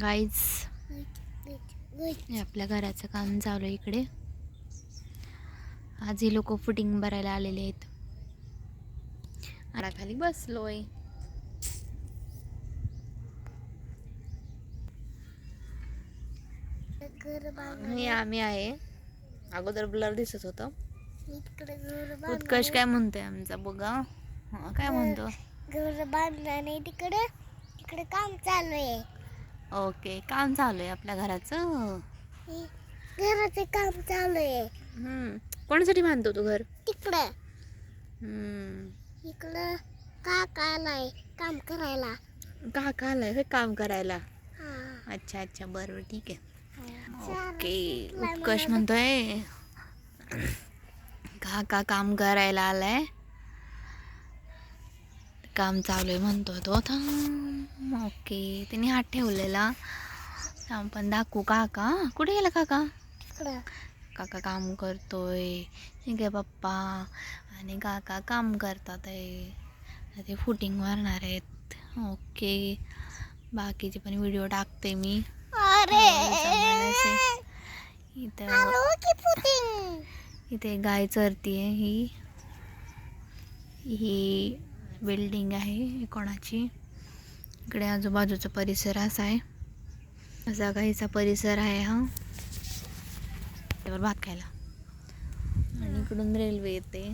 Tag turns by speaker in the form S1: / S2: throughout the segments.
S1: Guys आपल्या घराचं काम चालू आहे इकडे. आज ही लोक फुटिंग भरायला आलेले आहेत. आता खाली बसलोय. मी आम्ही आहे. अगोदर ब्लर दिसत होत. उत्कर्ष काय म्हणतोय आमचा? बघा. काय म्हणतो?
S2: घर बांधला नाही तिकडे. तिकडे काम चालू आहे
S1: ओके काम चालू आहे आपल्या घराचं?
S2: हे घराचे काम चालू आहे
S1: हम्म. कोणासाठी बांधतो तू घर?
S2: तिकडं
S1: हम्म.
S2: इकडं काका आलाय काम करायला.
S1: काका आलाय होय काम करायला?
S2: हा.
S1: अच्छा अच्छा बरोबर ठीक आहे. ओके उत्कर्ष म्हणतोय. काका काम करायला आलाय. काम चालू आहे म्हणतो तो थांब ओके. त्याने हात ठेवलेला. पण दाखवू. काका कुठे गेला काका? काका काम करतोय. ठीक आहे पप्पा. आणि काका काम करतात आहे. ते फुटिंग मारणार आहेत. ओके. बाकीचे पण व्हिडिओ टाकते मी. इथं
S2: पुटिंग
S1: इथे गाय चरती आहे ही. ही बिल्डिंग आहे कोणाची? इकडे आजूबाजूचा परिसर असा आहे. असा काहीचा परिसर आहे हा. त्यावर भात खायला. आणि इकडून रेल्वे येते.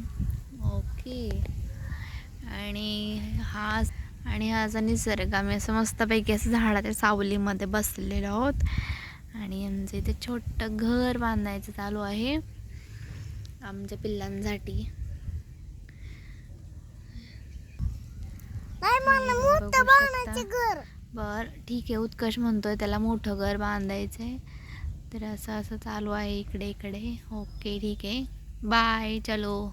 S1: ओके. आणि हा आणि हा असा निसर्ग. आम्ही असं मस्तपैकी असं झाडाच्या सावलीमध्ये बसलेलो आहोत. आणि आमचं इथे छोटं घर बांधायचं चालू आहे. आमच्या पिल्लांसाठी. बघू शकता. बर ठीक आहे उत्कर्ष म्हणतोय त्याला मोठं घर बांधायचं आहे तर असं असं चालू आहे इकडे इकडे. ओके ठीक आहे. बाय चलो.